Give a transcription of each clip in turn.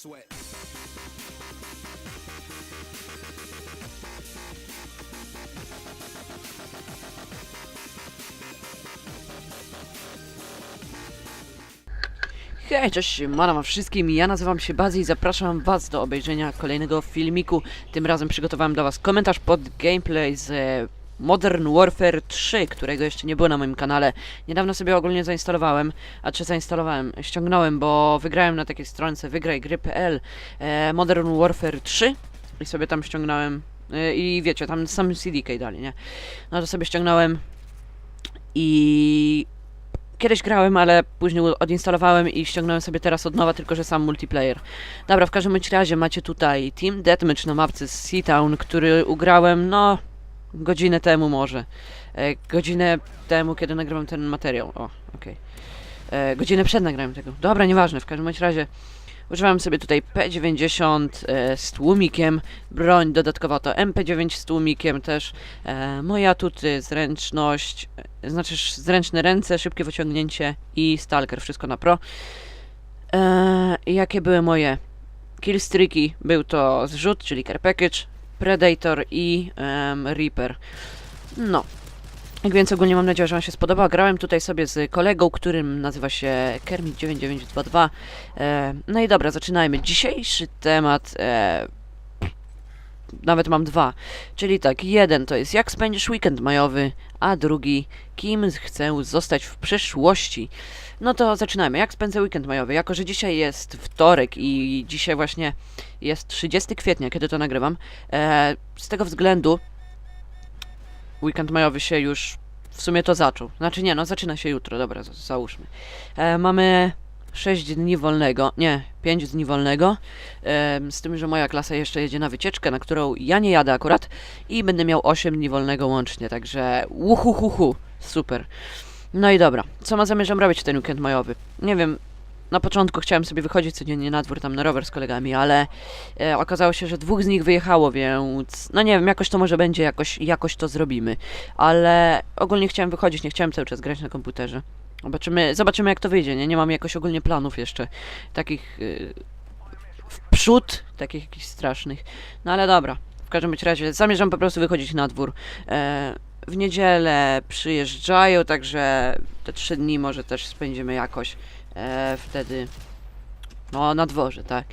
sweat. Hej, cześć, mana wam wszystkim, ja nazywam się Bazy i zapraszam was do obejrzenia kolejnego filmiku. Tym razem przygotowałem dla was komentarz pod gameplay z Modern Warfare 3, którego jeszcze nie było na moim kanale. Niedawno sobie ogólnie zainstalowałem, a czy zainstalowałem, ściągnąłem, bo wygrałem na takiej stronce wygrajgry.pl e, Modern Warfare 3 i sobie tam ściągnąłem e, i wiecie, tam sam CDK dali, nie? No to sobie ściągnąłem i kiedyś grałem, ale później odinstalowałem i ściągnąłem sobie teraz od nowa, tylko że sam multiplayer. Dobra, w każdym razie macie tutaj Team Deathmatch na mapce z Seatown, który ugrałem, no, godzinę temu może. E, godzinę temu, kiedy nagrywam ten materiał. O, okej. E, Godzinę przed nagraniem tego. Dobra, nieważne, w każdym bądź razie używałem sobie tutaj P90 e, z tłumikiem, broń dodatkowo to MP9 z tłumikiem też, e, moje zręczność, e, znaczy zręczne ręce, szybkie wyciągnięcie i stalker, wszystko na pro. E, jakie były moje killstreaki? Był to zrzut, czyli care package, predator i em, reaper. No. Więc ogólnie mam nadzieję, że Wam się spodoba. Grałem tutaj sobie z kolegą, którym nazywa się Kermit9922. E, no i dobra, zaczynajmy. Dzisiejszy temat, e, nawet mam dwa. Czyli tak, jeden to jest jak spędzisz weekend majowy, a drugi kim chcę zostać w przyszłości. No to zaczynajmy. Jak spędzę weekend majowy? Jako, że dzisiaj jest wtorek i dzisiaj właśnie jest 30 kwietnia, kiedy to nagrywam, e, z tego względu weekend majowy się już w sumie to zaczął. Znaczy nie, no zaczyna się jutro, dobra, za- załóżmy. E, mamy 6 dni wolnego, nie, 5 dni wolnego, z tym, że moja klasa jeszcze jedzie na wycieczkę, na którą ja nie jadę akurat i będę miał 8 dni wolnego łącznie, także uhuhuhu, super. No i dobra, co ma zamierzam robić w ten weekend majowy? Nie wiem, na początku chciałem sobie wychodzić codziennie na dwór tam na rower z kolegami, ale e, okazało się, że dwóch z nich wyjechało, więc no nie wiem, jakoś to może będzie, jakoś, jakoś to zrobimy. Ale ogólnie chciałem wychodzić, nie chciałem cały czas grać na komputerze. Zobaczymy, zobaczymy jak to wyjdzie, nie? Nie mam jakoś ogólnie planów jeszcze takich yy, w przód, takich jakichś strasznych. No ale dobra, w każdym razie zamierzam po prostu wychodzić na dwór. E, w niedzielę przyjeżdżają, także te trzy dni może też spędzimy jakoś e, wtedy no na dworze, tak.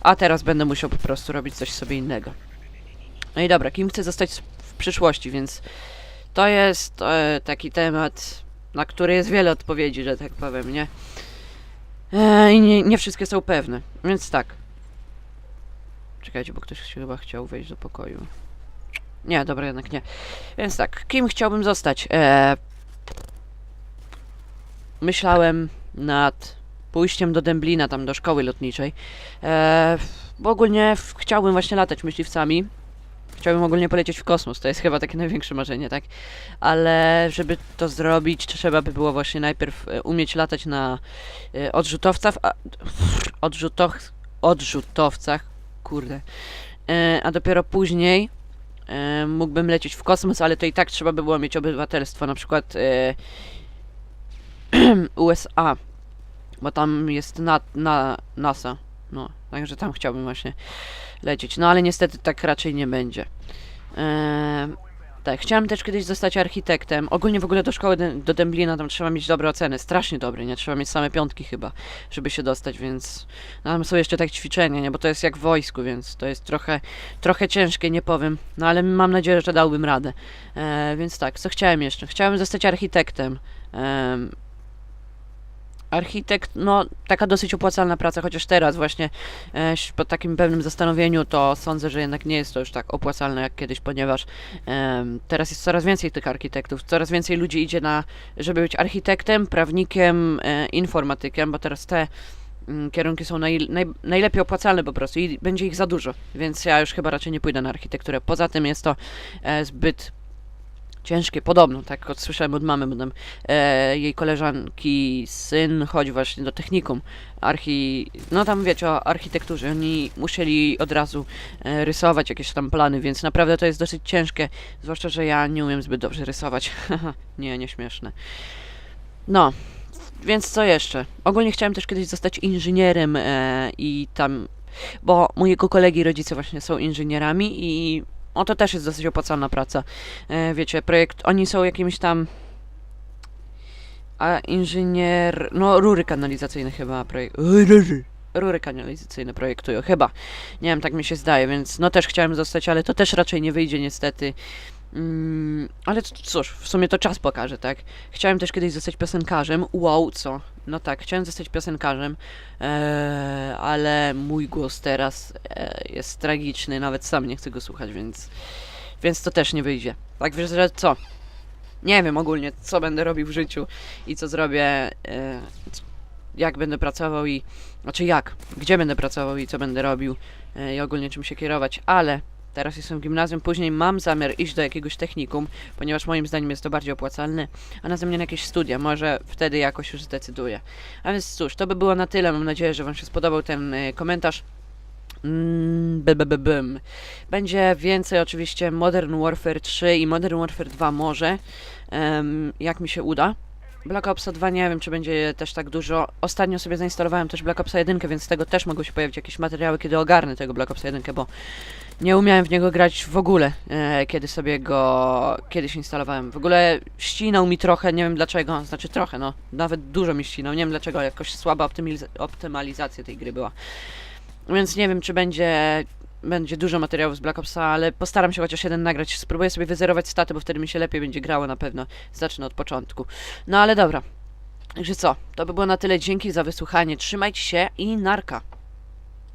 A teraz będę musiał po prostu robić coś sobie innego. No i dobra, kim chcę zostać w przyszłości, więc to jest e, taki temat, na który jest wiele odpowiedzi, że tak powiem, nie? E, I nie, nie wszystkie są pewne, więc tak. Czekajcie, bo ktoś się chyba chciał wejść do pokoju. Nie, dobra, jednak nie. Więc tak, kim chciałbym zostać? E, myślałem nad pójściem do Dęblina, tam do szkoły lotniczej. E, bo ogólnie chciałbym właśnie latać myśliwcami. Chciałbym ogólnie polecieć w kosmos, to jest chyba takie największe marzenie, tak? Ale żeby to zrobić, trzeba by było właśnie najpierw e, umieć latać na e, odrzutowcach, a, odrzutoch, odrzutowcach, kurde. E, a dopiero później mógłbym lecieć w kosmos, ale to i tak trzeba by było mieć obywatelstwo, na przykład USA, bo tam jest na, na NASA, no, także tam chciałbym właśnie lecieć, no ale niestety tak raczej nie będzie. Eee, tak, chciałem też kiedyś zostać architektem. Ogólnie w ogóle do szkoły do Demblina tam trzeba mieć dobre oceny, strasznie dobre, nie? Trzeba mieć same piątki chyba, żeby się dostać, więc no, tam są jeszcze tak ćwiczenia, nie? Bo to jest jak w wojsku, więc to jest trochę, trochę ciężkie, nie powiem. No ale mam nadzieję, że dałbym radę. Eee, więc tak, co chciałem jeszcze? Chciałem zostać architektem. Em, Architekt, no taka dosyć opłacalna praca, chociaż teraz właśnie e, po takim pewnym zastanowieniu to sądzę, że jednak nie jest to już tak opłacalne jak kiedyś, ponieważ em, teraz jest coraz więcej tych architektów, coraz więcej ludzi idzie na, żeby być architektem, prawnikiem, e, informatykiem, bo teraz te mm, kierunki są naj, naj, najlepiej opłacalne po prostu i będzie ich za dużo, więc ja już chyba raczej nie pójdę na architekturę. Poza tym jest to e, zbyt ciężkie, podobno, tak jak słyszałem od mamy, bo tam e, jej koleżanki syn chodzi właśnie do technikum archi... no tam wiecie o architekturze, oni musieli od razu e, rysować jakieś tam plany, więc naprawdę to jest dosyć ciężkie, zwłaszcza, że ja nie umiem zbyt dobrze rysować, nie, nie śmieszne. No, więc co jeszcze? Ogólnie chciałem też kiedyś zostać inżynierem e, i tam bo mojego kolegi rodzice właśnie są inżynierami i o to też jest dosyć opłacalna praca. E, wiecie, projekt, oni są jakimś tam a inżynier, no rury kanalizacyjne chyba projekt, rury, kanalizacyjne projektują, chyba. Nie wiem, tak mi się zdaje, więc no też chciałem zostać, ale to też raczej nie wyjdzie niestety. Mm, ale cóż, w sumie to czas pokaże, tak? Chciałem też kiedyś zostać piosenkarzem. Wow, co? No tak, chciałem zostać piosenkarzem, eee, ale mój głos teraz e, jest tragiczny, nawet sam nie chcę go słuchać, więc, więc to też nie wyjdzie. Tak wiesz, że co? Nie wiem ogólnie, co będę robił w życiu i co zrobię, e, jak będę pracował i, znaczy jak, gdzie będę pracował i co będę robił e, i ogólnie czym się kierować, ale Teraz jestem w gimnazjum, później mam zamiar iść do jakiegoś technikum, ponieważ moim zdaniem jest to bardziej opłacalne, a następnie na jakieś studia, może wtedy jakoś już zdecyduję. A więc cóż, to by było na tyle, mam nadzieję, że Wam się spodobał ten y, komentarz. Mm. Będzie więcej oczywiście Modern Warfare 3 i Modern Warfare 2 może, em, jak mi się uda. Black Opsa 2 nie wiem, czy będzie też tak dużo. Ostatnio sobie zainstalowałem też Black Opsa 1, więc z tego też mogą się pojawić jakieś materiały, kiedy ogarnę tego Black Opsa 1, bo nie umiałem w niego grać w ogóle, e, kiedy sobie go kiedyś instalowałem. W ogóle ścinał mi trochę, nie wiem dlaczego, znaczy trochę, no, nawet dużo mi ścinał, nie wiem dlaczego, jakoś słaba optymalizacja tej gry była. Więc nie wiem, czy będzie, będzie dużo materiałów z Black Opsa, ale postaram się chociaż jeden nagrać. Spróbuję sobie wyzerować staty, bo wtedy mi się lepiej będzie grało na pewno. Zacznę od początku. No ale dobra. Także co, to by było na tyle. Dzięki za wysłuchanie. Trzymajcie się i narka.